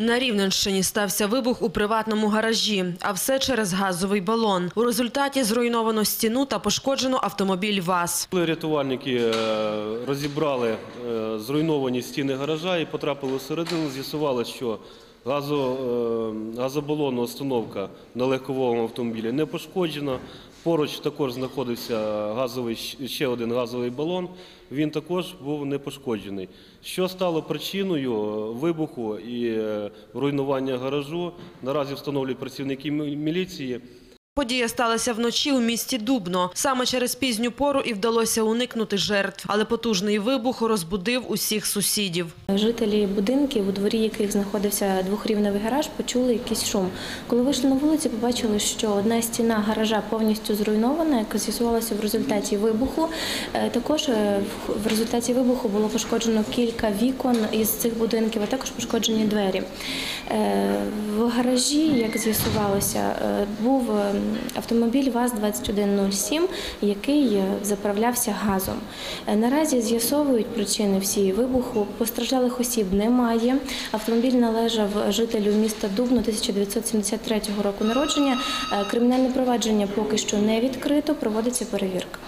На Рівненщині стався вибух у приватному гаражі, а все через газовий балон. У результаті зруйновано стіну та пошкоджено автомобіль ВАЗ. Рятувальники е, розібрали е, зруйновані стіни гаража і потрапили всередину, з'ясували, що газо, е, газобалонна установка на легковому автомобілі не пошкоджена. Поруч також знаходився газовий, ще один газовий балон, він також був не пошкоджений. Що стало причиною вибуху і е, руйнування гаражу, наразі встановлюють працівники міліції. Подія сталася вночі у місті Дубно. Саме через пізню пору і вдалося уникнути жертв, але потужний вибух розбудив усіх сусідів. Жителі будинків, у дворі яких знаходився двохрівневий гараж, почули якийсь шум. Коли вийшли на вулицю, побачили, що одна стіна гаража повністю зруйнована, яка з'ясувалася в результаті вибуху. Е, Також е, в- результаті вибуху було пошкоджено кілька вікон із цих будинків, а також пошкоджені двері. Е, В гаражі, як з'ясувалося, був автомобіль ВАЗ-2107, який е, заправлявся газом. Е, Наразі з'ясовують причини всієї вибуху. Постраждалих осіб немає. Автомобіль належав жителю міста Дубно 1973 року народження. Е, Кримінальне провадження поки що не відкрито, проводиться перевірка.